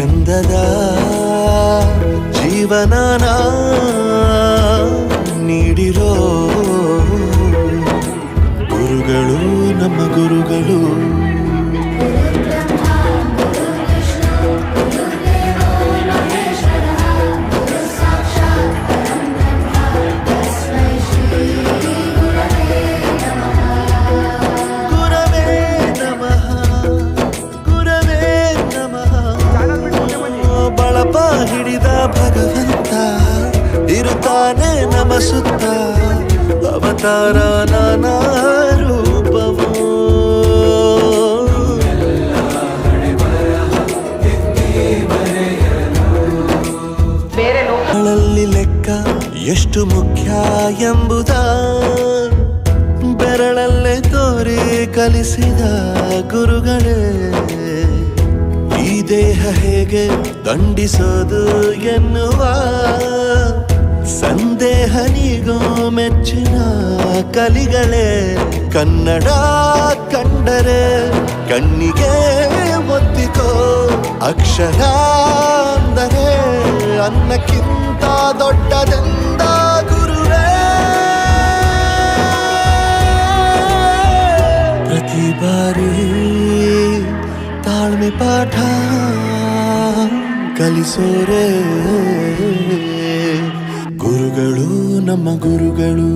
ಚಂದದ ಜೀವನನ ನೀಡಿರೋ ಗುರುಗಳು ನಮ್ಮ ಗುರುಗಳು. ಅವತಾರ ನಾನಾ ರೂಪವೋ ಗಳಲ್ಲಿ ಲೆಕ್ಕ ಎಷ್ಟು ಮುಖ್ಯ ಎಂಬುದ ಬೆರಳಲ್ಲೇ ತೋರಿ ಕಲಿಸಿದ ಗುರುಗಳೇ. ಈ ದೇಹ ಹೇಗೆ ದಂಡಿಸೋದು ಎನ್ನುವ ಮೆಚ್ಚಿನ ಕಲಿಗಳೇ, ಕನ್ನಡ ಕಂಡರೆ ಕಣ್ಣಿಗೆ ಒತ್ತಿಕೋ ಅಕ್ಷರ ಅಂದರೆ ಅನ್ನಕ್ಕಿಂತ ದೊಡ್ಡದೆಂದ ಗುರುವೇ. ಪ್ರತಿ ಬಾರಿ ತಾಳ್ಮೆ ಪಾಠ ಕಲಿಸೋರೆ. ನಮ್ಮ ಗುರುಗಳು.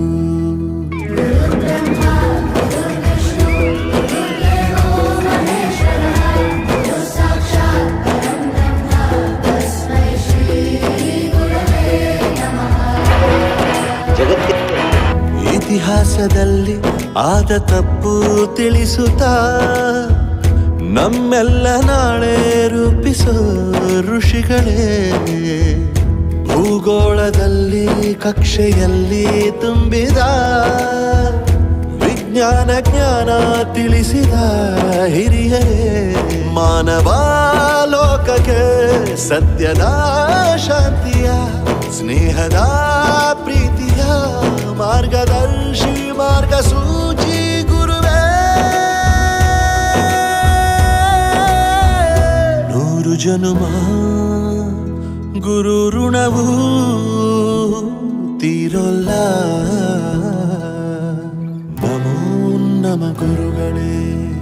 ಇತಿಹಾಸದಲ್ಲಿ ಆದ ತಪ್ಪು ತಿಳಿಸುತ್ತಾ ನಮ್ಮೆಲ್ಲ ನಾಳೆ ರೂಪಿಸೋ ಋಷಿಗಳೇ. ಭೂಗೋಳದಲ್ಲಿ, ಕಕ್ಷೆಯಲ್ಲಿ ತುಂಬಿದ ವಿಜ್ಞಾನ ಜ್ಞಾನ ತಿಳಿಸಿದ ಹಿರಿಯರೇ ಮಾನವ ಲೋಕಕ್ಕೆ ಸತ್ಯದ ಶಾಂತಿಯ, ಸ್ನೇಹದ ಪ್ರೀತಿಯ ಮಾರ್ಗದರ್ಶಿ, ಮಾರ್ಗಸೂಚಿ ಗುರುವೇ. ನೂರು ಜನುಮ ಗುರು ಋಣವು ತೀರೋಲ್ಲ. ನಮೋ ನಮ ಗುರುಗಳೇ.